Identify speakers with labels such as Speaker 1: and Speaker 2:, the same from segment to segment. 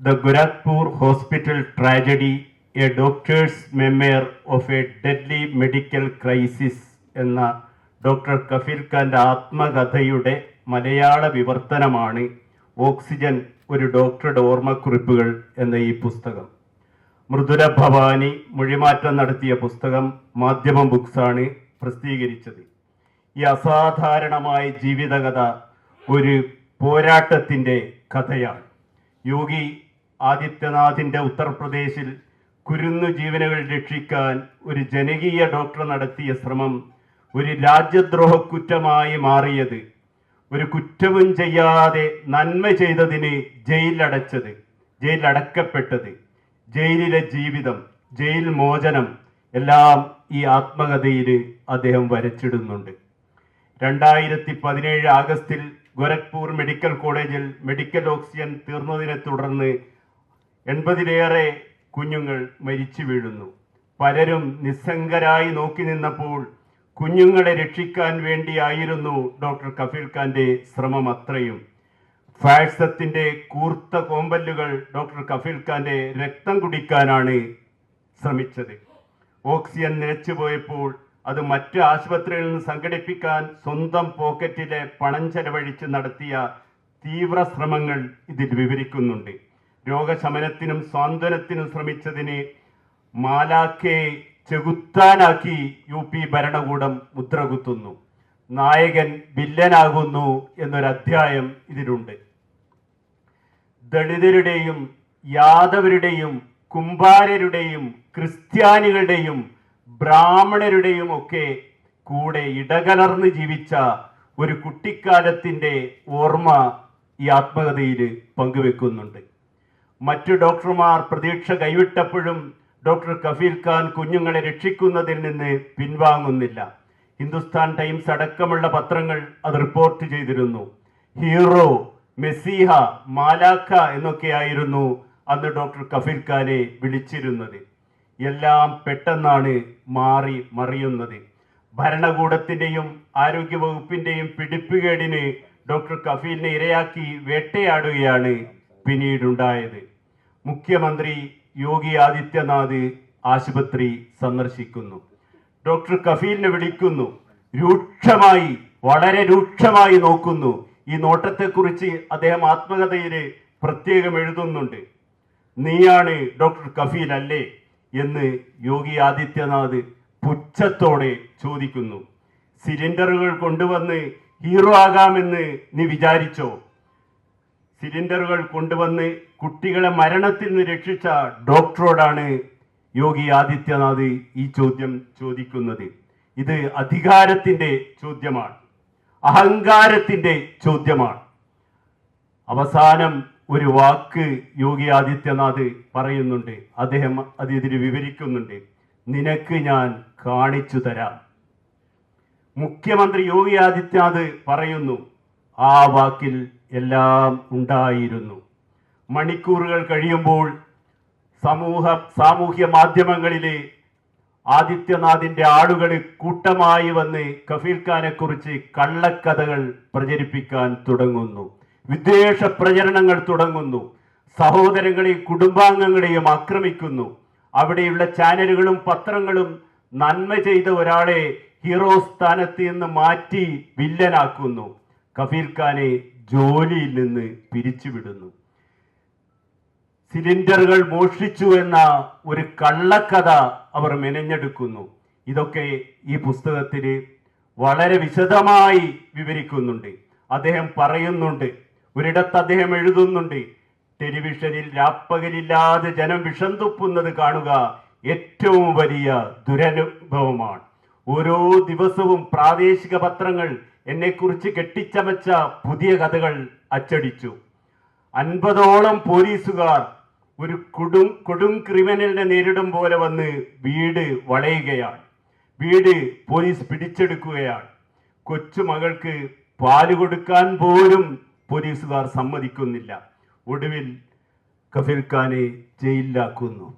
Speaker 1: The Gorakhpur Hospital Tragedy, a doctor's memoir of a deadly medical crisis എന്ന doctor Kafeel ഖാന്റെ ആത്മകഥയുടെ മലയാള വിവർത്തനമാണ് oxygen ഒരു ഡോക്ടറുടെ ഓർമ്മക്കുറിപ്പുകൾ എന്ന ഈ പുസ്തകം. മൃദുല ഭവാനി മൊഴിമാറ്റം നടത്തിയ പുസ്തകം മാധ്യമം ബുക്സാണ് പ്രസിദ്ധീകരിച്ചത്. ഈ അസാധാരണമായ ജീവിതകഥ ഒരു പോരാട്ടത്തിന്റെ കഥയാണ്. യോഗി ആദിത്യനാഥിന്റെ ഉത്തർപ്രദേശിൽ കുരുന്നു ജീവനുകൾ രക്ഷിക്കാൻ ഒരു ജനകീയ ഡോക്ടർ നടത്തിയ ശ്രമം ഒരു രാജ്യദ്രോഹ കുറ്റമായി മാറിയത് ഒരു കുറ്റവും ചെയ്യാതെ നന്മ ചെയ്തതിന് ജയിലിലടച്ചത് ജയിലിലടക്കപ്പെട്ടത് ജയിലിലെ ജീവിതം ജയിൽ മോചനം എല്ലാം ഈ ആത്മകഥയിൽ അദ്ദേഹം വരച്ചിടുന്നുണ്ട്. രണ്ടായിരത്തി പതിനേഴ് ആഗസ്റ്റിൽ ഗോരഖ്പൂർ മെഡിക്കൽ കോളേജിൽ മെഡിക്കൽ ഓക്സിജൻ തീർന്നതിനെ തുടർന്ന് എൺപതിലേറെ കുഞ്ഞുങ്ങൾ മരിച്ചു വീഴുന്നു. പലരും നിസ്സംഗരായി നോക്കി നിന്നപ്പോൾ കുഞ്ഞുങ്ങളെ രക്ഷിക്കാൻ വേണ്ടിയായിരുന്നു ഡോക്ടർ കഫീൽ ഖാന്റെ ശ്രമം അത്രയും. ഫാഴ്സത്തിന്റെ കൂർത്ത കോമ്പല്ലുകൾ ഡോക്ടർ കഫീൽ ഖാന്റെ രക്തം കുടിക്കാനാണ് ശ്രമിച്ചത്. ഓക്സിജൻ നിലച്ചു പോയപ്പോൾ അത് മറ്റ് ആശുപത്രിയിൽ നിന്ന് സംഘടിപ്പിക്കാൻ സ്വന്തം പോക്കറ്റിലെ പണം ചെലവഴിച്ച് നടത്തിയ തീവ്ര ശ്രമങ്ങൾ ഇതിൽ വിവരിക്കുന്നുണ്ട്. രോഗശമനത്തിനും സ്വാന്തനത്തിനും ശ്രമിച്ചതിനെ മാലാക്കെ ചെകുത്താനാക്കി യു പി ഭരണകൂടം മുദ്രകുത്തുന്നു. നായകൻ വില്ലനാകുന്നു എന്നൊരു അധ്യായം ഇതിലുണ്ട്. ദളിതരുടെയും യാദവരുടെയും കുംഭാരരുടെയും ക്രിസ്ത്യാനികളുടെയും ബ്രാഹ്മണരുടെയും ഒക്കെ കൂടെ ഇടകലർന്ന് ജീവിച്ച ഒരു കുട്ടിക്കാലത്തിന്റെ ഓർമ്മ ഈ ആത്മകഥയിൽ പങ്കുവെക്കുന്നുണ്ട്. മറ്റു ഡോക്ടർമാർ പ്രതീക്ഷ കൈവിട്ടപ്പോഴും ഡോക്ടർ കഫീൽ ഖാൻ കുഞ്ഞുങ്ങളെ രക്ഷിക്കുന്നതിൽ നിന്ന് പിൻവാങ്ങുന്നില്ല. ഹിന്ദുസ്ഥാൻ ടൈംസ് അടക്കമുള്ള പത്രങ്ങൾ അത് റിപ്പോർട്ട് ചെയ്തിരുന്നു. ഹീറോ മെസ്സിഹ മാലാഖ എന്നൊക്കെയായിരുന്നു അന്ന് ഡോക്ടർ കഫീൽ ഖാനെ വിളിച്ചിരുന്നത്. എല്ലാം പെട്ടെന്നാണ് മാറി മറിയുന്നത്. ഭരണകൂടത്തിന്റെയും ആരോഗ്യവകുപ്പിന്റെയും പിടിപ്പുകേടിന് ഡോക്ടർ കഫീലിനെ ഇരയാക്കി വേട്ടയാടുകയാണ് പിന്നീടുണ്ടായത്. മുഖ്യമന്ത്രി യോഗി ആദിത്യനാഥ് ആശുപത്രി സന്ദർശിക്കുന്നു. ഡോക്ടർ കഫീലിനെ വിളിക്കുന്നു. രൂക്ഷമായി വളരെ രൂക്ഷമായി നോക്കുന്നു. ഈ നോട്ടത്തെക്കുറിച്ച് അദ്ദേഹം ആത്മകഥയിൽ പ്രത്യേകം എഴുതുന്നുണ്ട്. നീയാണ് ഡോക്ടർ കഫീൽ അല്ലേ? എന്ന് യോഗി ആദിത്യനാഥ് പുച്ഛത്തോടെ ചോദിക്കുന്നു. സിലിണ്ടറുകൾ കൊണ്ടുവന്ന് ഹീറോ ആകാമെന്ന് നീ വിചാരിച്ചോ? സിലിണ്ടറുകൾ കൊണ്ടുവന്ന് കുട്ടികളെ മരണത്തിൽ നിന്ന് രക്ഷിച്ച ഡോക്ടറോടാണ് യോഗി ആദിത്യനാഥ് ഈ ചോദ്യം ചോദിക്കുന്നത്. ഇത് അധികാരത്തിന്റെ ചോദ്യമാണ്. അഹങ്കാരത്തിന്റെ ചോദ്യമാണ്. അവസാനം ഒരു വാക്ക് യോഗി ആദിത്യനാഥ് പറയുന്നുണ്ട്. അദ്ദേഹം അത് ഇതിൽ വിവരിക്കുന്നുണ്ട്. നിനക്ക് ഞാൻ കാണിച്ചു തരാം. മുഖ്യമന്ത്രി യോഗി ആദിത്യനാഥ് പറയുന്നു ആ വാക്കിൽ എല്ലാം ഉണ്ടായിരുന്നു. മണിക്കൂറുകൾ കഴിയുമ്പോൾ സമൂഹ സാമൂഹ്യ മാധ്യമങ്ങളിലെ ആദിത്യനാഥിന്റെ ആളുകൾ കൂട്ടമായി വന്ന് കഫീർ ഖാനെക്കുറിച്ച് കള്ളക്കഥകൾ പ്രചരിപ്പിക്കാൻ തുടങ്ങുന്നു. വിദ്വേഷ പ്രചരണങ്ങൾ തുടങ്ങുന്നു. സഹോദരങ്ങളെയും കുടുംബാംഗങ്ങളെയും ആക്രമിക്കുന്നു. അവിടെയുള്ള ചാനലുകളും പത്രങ്ങളും നന്മ ചെയ്ത ഒരാളെ ഹീറോ സ്ഥാനത്ത് നിന്ന് മാറ്റി വില്ലനാക്കുന്നു. കഫീർ ഖാനെ ജോലിയിൽ നിന്ന് പിരിച്ചുവിടുന്നു. സിലിണ്ടറുകൾ മോഷ്ടിച്ചു എന്ന ഒരു കള്ളക്കഥ അവർ മെനഞ്ഞെടുക്കുന്നു. ഇതൊക്കെ ഈ പുസ്തകത്തിൽ വളരെ വിശദമായി വിവരിക്കുന്നുണ്ട്. അദ്ദേഹം പറയുന്നുണ്ട് ഒരിടത്ത് അദ്ദേഹം എഴുതുന്നുണ്ട് ടെലിവിഷനിൽ രാപ്പകലില്ലാതെ ജനം വിഷം തുപ്പുന്നത് കാണുക ഏറ്റവും വലിയ ദുരനുഭവമാണ്. ഓരോ ദിവസവും പ്രാദേശിക പത്രങ്ങൾ എന്നെക്കുറിച്ച് കെട്ടിച്ചമച്ച പുതിയ കഥകൾ അച്ചടിച്ചു. അൻപതോളം പോലീസുകാർ ഒരു കൊടും കൊടും ക്രിമിനലിനെ നേരിടും പോലെ വന്ന് വീട് വളയുകയാണ്. വീട് പോലീസ് പിടിച്ചെടുക്കുകയാണ്. കൊച്ചുമകൾക്ക് പാൽ കൊടുക്കാൻ പോലും പോലീസുകാർ സമ്മതിക്കുന്നില്ല. ഒടുവിൽ കഫീൽ ഖാനെ ജയിലിലാക്കുന്നു.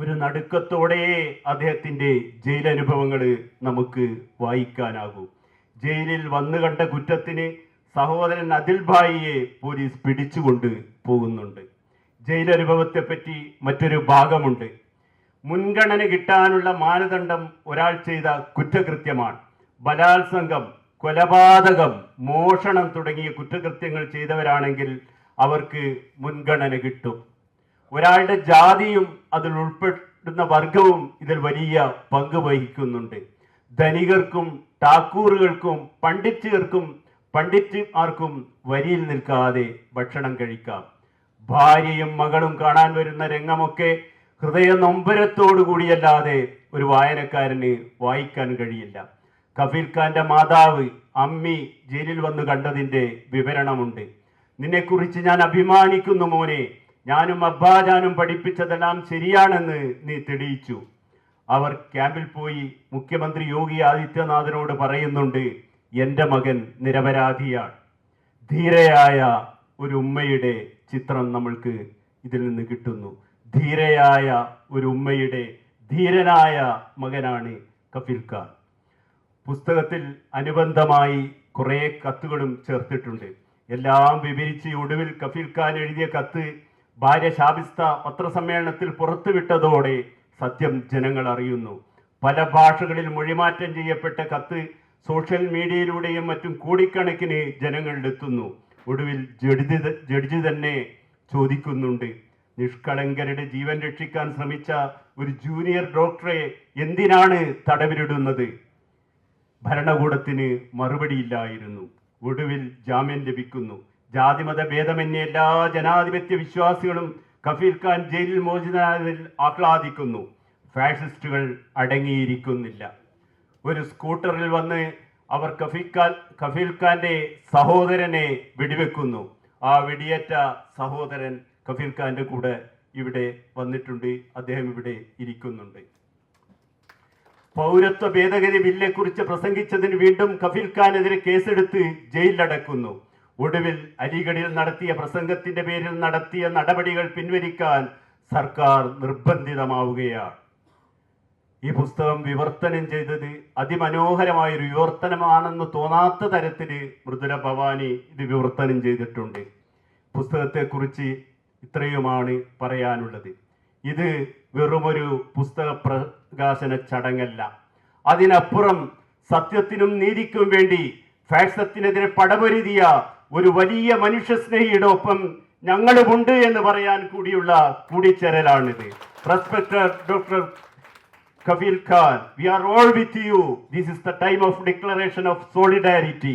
Speaker 1: ഒരു നടുക്കത്തോടെ അദ്ദേഹത്തിന്റെ ജയിലനുഭവങ്ങൾ നമുക്ക് വായിക്കാനാകൂ. ജയിലിൽ വന്നു കണ്ട കുറ്റത്തിന് സഹോദരൻ അതിൽ ഭായിയെ പോലീസ് പിടിച്ചുകൊണ്ട് പോകുന്നുണ്ട്. ജയിലനുഭവത്തെപ്പറ്റി മറ്റൊരു ഭാഗമുണ്ട്. മുൻഗണന കിട്ടാനുള്ള മാനദണ്ഡം ഒരാൾ ചെയ്ത കുറ്റകൃത്യമാണ്. ബലാത്സംഗം കൊലപാതകം മോഷണം തുടങ്ങിയ കുറ്റകൃത്യങ്ങൾ ചെയ്തവരാണെങ്കിൽ അവർക്ക് മുൻഗണന കിട്ടും. ഒരാളുടെ ജാതിയും അതിൽ ഉൾപ്പെടുന്ന വർഗവും ഇതിൽ വലിയ പങ്ക് വഹിക്കുന്നുണ്ട്. ധനികർക്കും ടാക്കൂറുകൾക്കും പണ്ഡിറ്റുകൾക്കും പണ്ഡിറ്റുമാർക്കും വരിയിൽ നിൽക്കാതെ ഭക്ഷണം കഴിക്കാം. ഭാര്യയും മകളും കാണാൻ വരുന്ന രംഗമൊക്കെ ഹൃദയ നൊമ്പരത്തോടു കൂടിയല്ലാതെ ഒരു വായനക്കാരന് വായിക്കാൻ കഴിയില്ല. കഫീൽ ഖാന്റെ മാതാവ് അമ്മി ജയിലിൽ വന്ന് കണ്ടതിന്റെ വിവരണമുണ്ട്. നിന്നെക്കുറിച്ച് ഞാൻ അഭിമാനിക്കുന്നു മോനെ. ഞാനും അബ്ബാജാനും പഠിപ്പിച്ചതെല്ലാം ശരിയാണെന്ന് നീ തെളിയിച്ചു. അവർ ക്യാമ്പിൽ പോയി മുഖ്യമന്ത്രി യോഗി ആദിത്യനാഥിനോട് പറയുന്നുണ്ട് എന്റെ മകൻ നിരപരാധിയാണ്. ധീരയായ ഒരു ഉമ്മയുടെ ചിത്രം നമ്മൾക്ക് ഇതിൽ നിന്ന് കിട്ടുന്നു. ധീരയായ ഒരു ഉമ്മയുടെ ധീരനായ മകനാണ് കഫീൽ ഖാൻ. പുസ്തകത്തിൽ അനുബന്ധമായി കുറേ കത്തുകളും ചേർത്തിട്ടുണ്ട്. എല്ലാം വിവരിച്ച് ഒടുവിൽ കഫീൽ ഖാൻ എഴുതിയ കത്ത് ഭാര്യ ശാബിസ്ത പത്രസമ്മേളനത്തിൽ പുറത്തുവിട്ടതോടെ സത്യം ജനങ്ങൾ അറിയുന്നു. പല ഭാഷകളിൽ മൊഴിമാറ്റം ചെയ്യപ്പെട്ട കത്ത് സോഷ്യൽ മീഡിയയിലൂടെയും മറ്റും കോടിക്കണക്കിന് ജനങ്ങളിലെത്തുന്നു. ഒടുവിൽ ജഡ്ജി ജഡ്ജി തന്നെ ചോദിക്കുന്നുണ്ട്. നിഷ്കളങ്കരുടെ ജീവൻ രക്ഷിക്കാൻ ശ്രമിച്ച ഒരു ജൂനിയർ ഡോക്ടറെ എന്തിനാണ് തടവിലിടുന്നത്? ഭരണകൂടത്തിന് മറുപടിയില്ലായിരുന്നു. ഒടുവിൽ ജാമ്യം ലഭിക്കുന്നു. ജാതിമത ഭേദമന്യേ എല്ലാ ജനാധിപത്യ വിശ്വാസികളും കഫീൽ ഖാൻ ജയിലിൽ മോചിതനായതിൽ ആഹ്ലാദിക്കുന്നു. ഫാഷിസ്റ്റുകൾ അടങ്ങിയിരിക്കുന്നില്ല. ഒരു സ്കൂട്ടറിൽ വന്ന് അവർ കഫീൽ ഖാൻ കഫീൽ ഖാന്റെ സഹോദരനെ വെടിവെക്കുന്നു. ആ വെടിയേറ്റ സഹോദരൻ കഫീൽ ഖാന്റെ കൂടെ ഇവിടെ വന്നിട്ടുണ്ട്. അദ്ദേഹം ഇവിടെ ഇരിക്കുന്നുണ്ട്. പൗരത്വ ഭേദഗതി ബില്ലിനെ കുറിച്ച് പ്രസംഗിച്ചതിന് വീണ്ടും കഫീൽ ഖാനെതിരെ കേസെടുത്ത് ജയിലിലടക്കുന്നു. ഒടുവിൽ അലിഗഡിൽ നടത്തിയ പ്രസംഗത്തിന്റെ പേരിൽ നടത്തിയ നടപടികൾ പിൻവലിക്കാൻ സർക്കാർ നിർബന്ധിതമാവുകയാണ്. ഈ പുസ്തകം വിവർത്തനം ചെയ്തത് അതിമനോഹരമായ ഒരു വിവർത്തനമാണെന്ന് തോന്നാത്ത തരത്തിൽ മൃദുല ഭവാനി ഇത് വിവർത്തനം ചെയ്തിട്ടുണ്ട്. പുസ്തകത്തെക്കുറിച്ച് ഇത്രയുമാണ് പറയാനുള്ളത്. ഇത് വെറുമൊരു പുസ്തക പ്രകാശന ചടങ്ങല്ല. അതിനപ്പുറം സത്യത്തിനും നീതിക്കും വേണ്ടി ഫാക്സത്തിനെതിരെ പടപൊരുതിയ ഒരു വലിയ മനുഷ്യസ്നേഹിയുടെ ഒപ്പം ഞങ്ങളുമുണ്ട് എന്ന് പറയാൻ കൂടിയുള്ള കൂടിച്ചേരലാണിത്. പ്രസ്പെക്ടർ doctor Kapil Khan we are all with you this is the time of declaration of solidarity